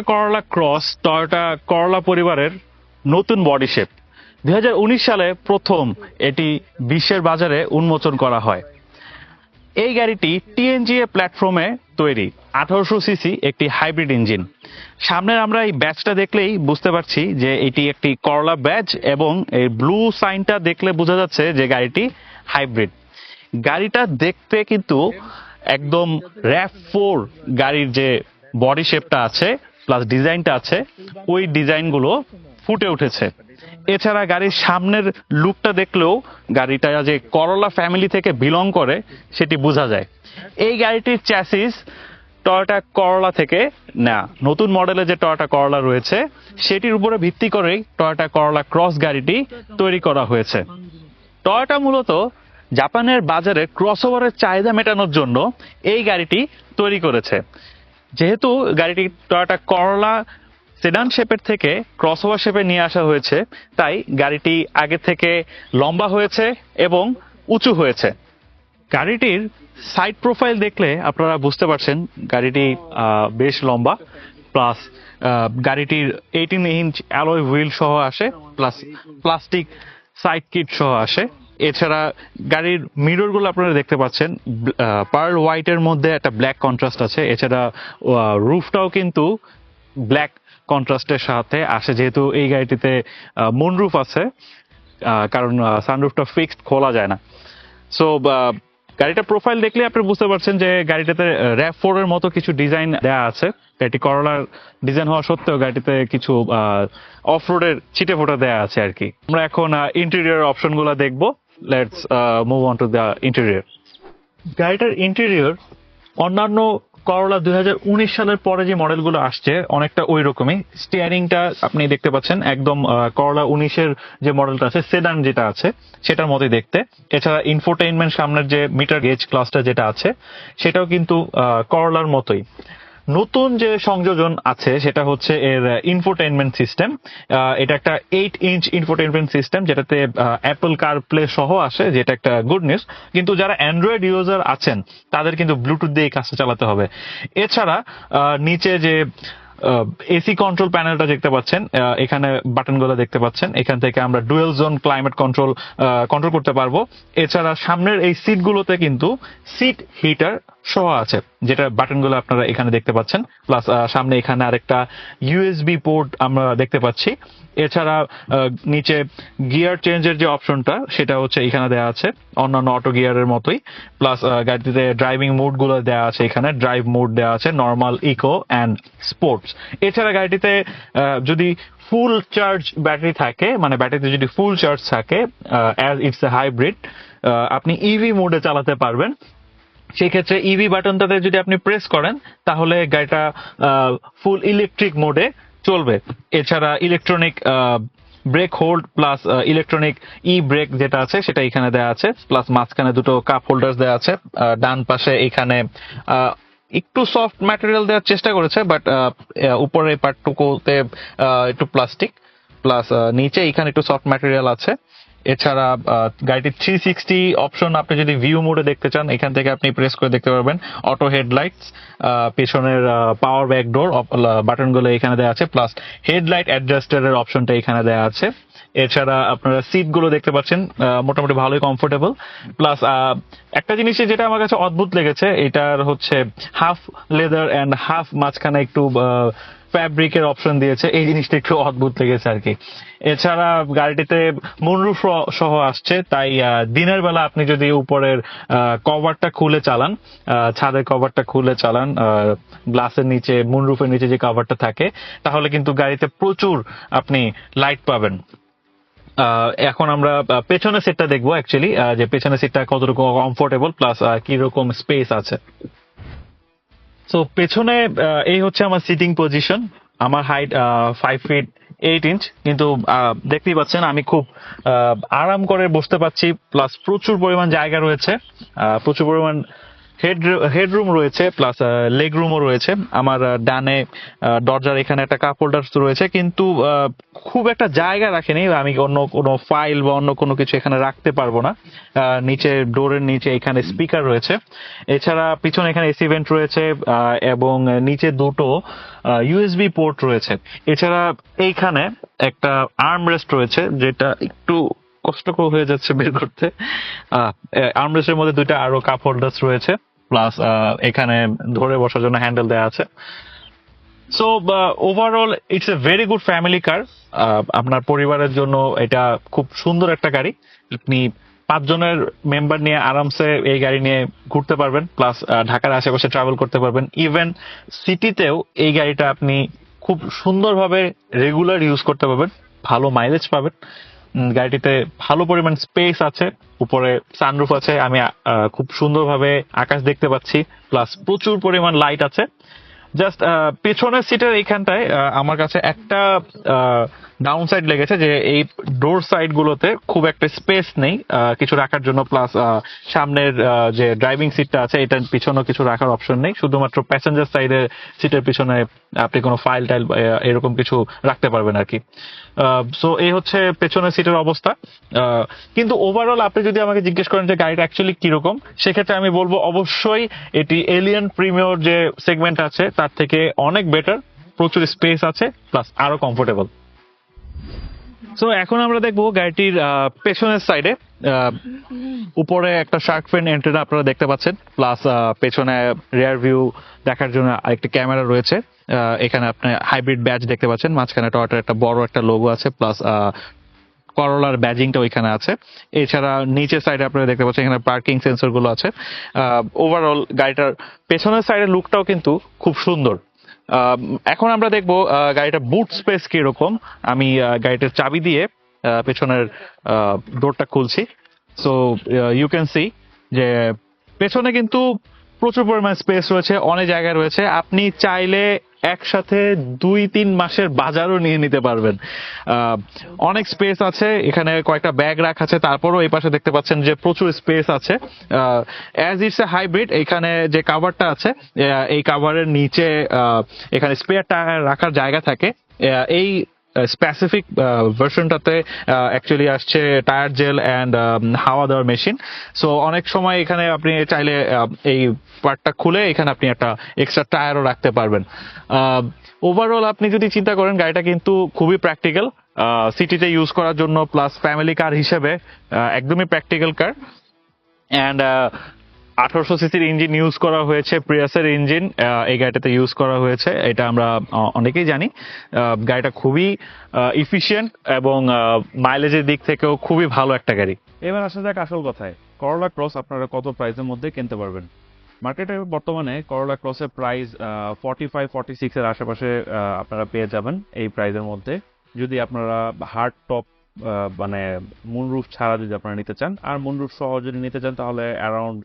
Toyota করলা cross Toyota করলা পরিবারের নতুন বডি শেপ দুই হাজার উনিশ সালে প্রথম এটি বিশ্বের বাজারে উন্মোচন করা হয়। এই গাড়িটি টিএনজিএ প্ল্যাটফর্মে তৈরি। আঠারোশো সিসি একটি হাইব্রিড ইঞ্জিন সামনের আমরা এই ব্যাচটা দেখলেই বুঝতে পারছি যে এটি একটি করলা ব্যাচ এবং এই ব্লু সাইনটা দেখলে বোঝা যাচ্ছে যে গাড়িটি হাইব্রিড গাড়িটা দেখতে কিন্তু একদম র্যাপ ফোর গাড়ির যে বডি শেপটা আছে প্লাস ডিজাইনটা আছে, ওই ডিজাইনগুলো ফুটে উঠেছে। এছাড়া গাড়ির সামনের লুকটা দেখলেও গাড়িটা যে করলা ফ্যামিলি থেকে বিলং করে, সেটি বোঝা যায়। এই গাড়িটির চ্যাসিস টয়োটা করলা থেকে না নতুন মডেলে যে টয়োটা করলা রয়েছে, সেটির উপরে ভিত্তি করেই টয়োটা করলা ক্রস গাড়িটি তৈরি করা হয়েছে। টয়োটা মূলত জাপানের বাজারে ক্রসওভারের চাহিদা মেটানোর জন্য এই গাড়িটি তৈরি করেছে। যেহেতু গাড়িটি টয়োটা করলা সেডান শেপের থেকে ক্রসওভার শেপে নিয়ে আসা হয়েছে, তাই গাড়িটি আগে থেকে লম্বা হয়েছে এবং উঁচু হয়েছে। গাড়িটির সাইড প্রোফাইল দেখলে আপনারা বুঝতে পারছেন গাড়িটি বেশ লম্বা প্লাস গাড়িটির এইটিন ইঞ্চ অ্যালয় হুইল সহ আসে প্লাস প্লাস্টিক সাইড কিট সহ আসে। এছাড়া গাড়ির মিররগুলো আপনারা দেখতে পাচ্ছেন পার্ল হোয়াইটের মধ্যে একটা ব্ল্যাক কন্ট্রাস্ট আছে। এছাড়া রুফটাও কিন্তু ব্ল্যাক কন্ট্রাস্টের সাথে আসে, যেহেতু এই গাড়িটিতে মুনরুফ আছে কারণ সানরুফটা ফিক্সড খোলা যায় না। সো গাড়িটা প্রোফাইল দেখলে আপনি বুঝতে পারছেন যে গাড়িটাতে র্যাপ ফোর এর মতো কিছু ডিজাইন দেওয়া আছে। গাড়িটি করলার ডিজাইন হওয়া সত্ত্বেও গাড়িটিতে কিছু অফ রোডের ছিটে ফোটা দেওয়া আছে আর কি। আমরা এখন ইন্টেরিয়র অপশনগুলো দেখব। Let's move on to the interior গাড়িটার ইন্টেরিয়র অন্যান্য করলা দুই সালের পরে যে মডেলগুলো আসছে, অনেকটা ওই রকমই। স্টিয়ারিংটা আপনি দেখতে পাচ্ছেন, একদম করলা উনিশের যে মডেলটা আছে সেডান যেটা আছে, সেটার মতোই দেখতে। এছাড়া ইনফোটেইনমেন্ট সামনের যে মিটার গেজ ক্লাসটা যেটা আছে, সেটাও কিন্তু করলার মতোই। নতুন যে সংযোজন আছে, সেটা হচ্ছে এর ইনফোটেনমেন্ট সিস্টেম এটা একটা এইট ইঞ্চ ইনফোটেনমেন্ট সিস্টেম যেটাতে অ্যাপল কার প্লে সহ আসে, যেটা একটা গুড নিউজ কিন্তু যারা অ্যান্ড্রয়েড ইউজার আছেন, তাদের কিন্তু ব্লুটুথ দিয়ে কাজটা চালাতে হবে। এছাড়া নিচে যে এসি কন্ট্রোল প্যানেলটা দেখতে পাচ্ছেন। এখানে বাটনগুলো দেখতে পাচ্ছেন। এখান থেকে আমরা dual zone climate control control করতে পারব। এছাড়া সামনের এই সিটগুলোতে কিন্তু সিট হিটার সহ আছে, যেটা বাটনগুলো আপনারা এখানে দেখতে পাচ্ছেন। প্লাস সামনে এখানে আরেকটা ইউএসবি পোর্ট আমরা দেখতে পাচ্ছি। এছাড়া নিচে গিয়ার চেঞ্জের যে অপশনটা সেটা হচ্ছে এখানে দেওয়া আছে। অন্যান্য অটো গিয়ারের মতোই। প্লাস গাড়িতে ড্রাইভিং মোডগুলো দেওয়া আছে এখানে। ড্রাইভ মোড দেওয়া আছে নর্মাল ইকো অ্যান্ড স্পোর্টস এছাড়া গাড়িটিতে যদি ফুল চার্জ ব্যাটারি থাকে মানে ব্যাটারিতে যদি ফুল চার্জ থাকে ইটস এ হাইব্রিড আপনি ইভি মোডে চালাতে পারবেন। সেই ক্ষেত্রে ইভি বাটনটাতে যদি আপনি প্রেস করেন, তাহলে গাড়িটা ফুল ইলেকট্রিক মোডে চলবে। এছাড়া electronic brake hold plus electronic e brake যেটা আছে, সেটা এখানে দেওয়া আছে প্লাস মাঝখানে দুটো কাপ হোল্ডার দেওয়া আছে ডান পাশে এখানে একটু সফট ম্যাটেরিয়াল দেওয়ার চেষ্টা করেছে বাট উপরে পার্টটুকুতে আহ, একটু প্লাস্টিক প্লাস নিচে এখানে একটু সফট ম্যাটেরিয়াল আছে। এছাড়া গাড়িটির থ্রি সিক্সটি অপশন আপনি যদি ভিউ মোডে দেখতে চান এখান থেকে আপনি প্রেস করে দেখতে পারবেন। অটো হেডলাইটস পেছনের পাওয়ার ব্যাক ডোর বাটনগুলো এখানে দেওয়া আছে প্লাস হেডলাইট অ্যাডজাস্টারের অপশনটা এখানে দেওয়া আছে। এছাড়া আপনারা সিটগুলো দেখতে পাচ্ছেন মোটামুটি ভালোই কমফোর্টেবল প্লাস একটা জিনিসে যেটা আমার কাছে অদ্ভুত লেগেছে, এটার হচ্ছে হাফ লেদার অ্যান্ড হাফ মাঝখানে একটু ফ্যাব্রিকের অপশন দিয়েছে। এই জিনিসটা একটু অদ্ভুত লেগেছে আর কি। এছাড়া গাড়িটিতে মুনরুফ সহ আসছে, তাই দিনের বেলা আপনি যদি উপরের কভারটা খুলে চালান ছাদের কভারটা খুলে চালান গ্লাসের নিচে মুনরুফের নিচে যে কভারটা থাকে, তাহলে কিন্তু গাড়িতে প্রচুর আপনি লাইট পাবেন। এখন আমরা পেছনের সিটটা দেখব অ্যাকচুয়ালি যে পেছনের সিটটা কতটুকু কমফোর্টেবল প্লাস কি রকম স্পেস আছে। সো পেছনে এই হচ্ছে আমার সিটিং পজিশন আমার height five feet eight inch কিন্তু দেখতেই পাচ্ছেন আমি খুব আরাম করে বসতে পারছি প্লাস প্রচুর পরিমাণ জায়গা রয়েছে প্রচুর পরিমাণ হেড হেডরুম রয়েছে প্লাস লেগ রুমও রয়েছে। আমার ডানে দরজার এখানে একটা কাপ হোল্ডার রয়েছে, কিন্তু খুব একটা জায়গা রাখেনি। আমি অন্য কোনো ফাইল বা অন্য কোনো কিছু এখানে রাখতে পারব না। নিচে, ডোরের নিচে এখানে স্পিকার রয়েছে। এছাড়া পিছনে এখানে এসি ভেন্ট রয়েছে এবং নিচে দুটো ইউএসবি পোর্ট রয়েছে। এছাড়া এইখানে একটা আর্ম রেস্ট রয়েছে, যেটা একটু কষ্টকর হয়ে যাচ্ছে বের করতে। আর্মরেস্টের মধ্যে দুইটা আরও কাপ হোল্ডার্স রয়েছে। প্লাস এখানে ধরে বসার জন্য হ্যান্ডেল দেওয়া আছে। So overall it's a very good family car আপনার পরিবারের জন্য এটা খুব সুন্দর একটা গাড়ি। আপনি পাঁচজনের মেম্বার নিয়ে আরামসে এই গাড়ি নিয়ে ঘুরতে পারবেন। প্লাস ঢাকার আশেপাশে ট্রাভেল করতে পারবেন। ইভেন সিটিতেও এই গাড়িটা আপনি খুব সুন্দরভাবে রেগুলার ইউজ করতে পারবেন। ভালো মাইলেজ পাবেন। গাড়িটিতে ভালো পরিমাণ স্পেস আছে, উপরে সানরুফ আছে, আমি খুব সুন্দরভাবে আকাশ দেখতে পাচ্ছি প্লাস প্রচুর পরিমাণ লাইট আছে। জাস্ট পেছনের সিটের এইখানটায় আহ, আমার কাছে একটা ডাউন সাইড লেগেছে যে এই ডোর সাইড গুলোতে খুব একটা স্পেস নেই কিছু রাখার জন্য প্লাস সামনের যে ড্রাইভিং সিটটা আছে এটার পিছনেও কিছু রাখার অপশন নেই। শুধুমাত্র প্যাসেঞ্জার সাইডের সিটের পিছনে আপনি কোনো ফাইল টাইল এরকম কিছু রাখতে পারবেন আর কি। সো এই হচ্ছে পেছনের সিটের অবস্থা। কিন্তু ওভারঅল আপনি যদি আমাকে জিজ্ঞেস করেন যে গাড়িটা অ্যাকচুয়ালি কীরকম সেক্ষেত্রে আমি বলব অবশ্যই এটি এলিয়ান প্রিমিয়র যে সেগমেন্ট আছে তার থেকে অনেক বেটার প্রচুর স্পেস আছে প্লাস আরও কমফোর্টেবল সো এখন আমরা দেখব গাড়িটির পেছনের সাইডে উপরে একটা শার্ক ফ্রেন এন্ট্রেনা আপনারা দেখতে পাচ্ছেন প্লাস পেছনে রেয়ার ভিউ দেখার জন্য আরেকটি ক্যামেরা রয়েছে এখানে আপনি হাইব্রিড ব্যাচ দেখতে পাচ্ছেন, মাঝখানে টয়টার একটা বড় একটা লোগো আছে প্লাস করলার ব্যাজিংটা ওইখানে আছে। এছাড়া নিচের সাইডে আপনারা দেখতে পাচ্ছেন এখানে পার্কিং সেন্সরগুলো আছে ওভারঅল গাড়িটার পেছনের সাইডের লুকটাও কিন্তু খুব সুন্দর। এখন আমরা দেখব আহ, গাড়িটার বুট স্পেস কীরকম। আমি গাড়িটার চাবি দিয়ে পেছনের ডোরটা খুলছি। সো ইউ ক্যান সি যে পেছনে কিন্তু প্রচুর পরিমাণ স্পেস রয়েছে, অনেক জায়গা রয়েছে। আপনি চাইলে একসাথে দুই, তিন মাসের বাজারও নিয়ে নিতে পারবেন। অনেক স্পেস আছে, এখানে কয়েকটা ব্যাগ রাখা আছে, তারপরও এই পাশে দেখতে পাচ্ছেন যে প্রচুর স্পেস আছে। অ্যাজ ইটস এ হাইব্রিড এখানে যে কাভারটা আছে এই কাভারের নিচে এখানে স্পেয়ার টায়ার রাখার জায়গা থাকে। এই স্পেসিফিক ভার্সনটাতে অ্যাকচুয়ালি আসছে টায়ার জেল অ্যান্ড হাওয়া দেওয়ার মেশিন সো অনেক সময় এখানে আপনি চাইলে এই পার্টটা খুলে এখানে আপনি একটা এক্সট্রা টায়ারও রাখতে পারবেন। ওভারঅল আপনি যদি চিন্তা করেন, গাড়িটা কিন্তু খুবই প্র্যাকটিক্যাল সিটিতে ইউজ করার জন্য প্লাস ফ্যামিলি কার হিসেবে একদমই প্র্যাকটিক্যাল কার অ্যান্ড আঠারোশো সিসির ইঞ্জিন ইউজ করা হয়েছে প্রিয়াসের ইঞ্জিন এই গাড়িটাতে ইউজ করা হয়েছে, এটা আমরা অনেকেই জানি। গাড়িটা খুবই ইফিশিয়েন্ট এবং মাইলেজের দিক থেকেও খুবই ভালো একটা গাড়ি। এবার আসা যাক আসল কথায়। করলা ক্রস আপনারা কত প্রাইসের মধ্যে কিনতে পারবেন? মার্কেটে বর্তমানে করলা ক্রসের price forty five forty six এর আশেপাশে আপনারা পেয়ে যাবেন এই প্রাইসের মধ্যে। যদি আপনারা হার্ড টপ মানে মুনরুফ ছাড়া যদি আপনারা নিতে চান, আর মুনরুফ সহ যদি নিতে চান, তাহলে অ্যারাউন্ড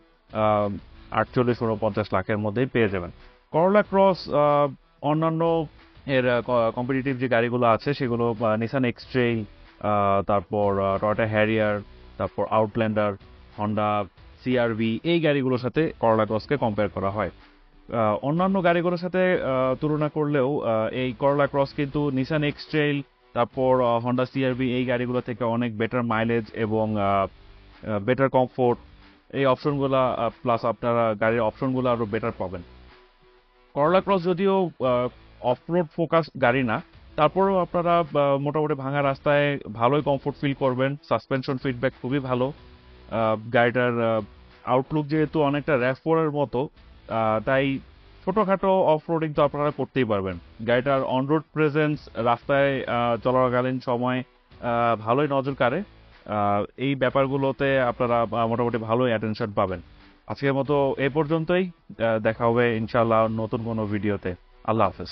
আটচল্লিশ উনপঞ্চাশ লাখের মধ্যেই পেয়ে যাবেন। করলা ক্রস অন্যান্য এর কম্পিটিটিভ যে গাড়িগুলো আছে, সেগুলো নিসান এক্সট্রেই তারপর টয়টা হ্যারিয়ার তারপর আউটল্যান্ডার হন্ডা সিআরভি এই গাড়িগুলোর সাথে করলা ক্রসকে কম্পেয়ার করা হয়। অন্যান্য গাড়িগুলোর সাথে তুলনা করলেও এই করলা ক্রস কিন্তু নিসান এক্সট্রেল তারপর হন্ডা সিআরভি এই গাড়িগুলো থেকে অনেক বেটার মাইলেজ এবং বেটার কমফোর্ট এই অপশনগুলো প্লাস আপনারা গাড়ির অপশনগুলো আরও বেটার পাবেন। করলা ক্রস যদিও অফরোড ফোকাস গাড়ি না, তারপরেও আপনারা মোটামুটি ভাঙা রাস্তায় ভালোই কমফোর্ট ফিল করবেন সাসপেনশন ফিডব্যাক খুবই ভালো। গাড়িটার আউটলুক যেহেতু অনেকটা র্যাফ ফোরের মতো তাই ছোটোখাটো অফ রোডিং তো আপনারা করতেই পারবেন। গাড়িটার অনরোড প্রেজেন্স রাস্তায় চলাকালীন সময় ভালোই নজর কাড়ে। এই ব্যাপারগুলোতে আপনারা মোটামুটি ভালোই অ্যাটেনশন পাবেন। আজকের মতো এ পর্যন্তই। দেখা হবে ইনশাল্লাহ নতুন কোনো ভিডিওতে। আল্লাহ হাফেজ।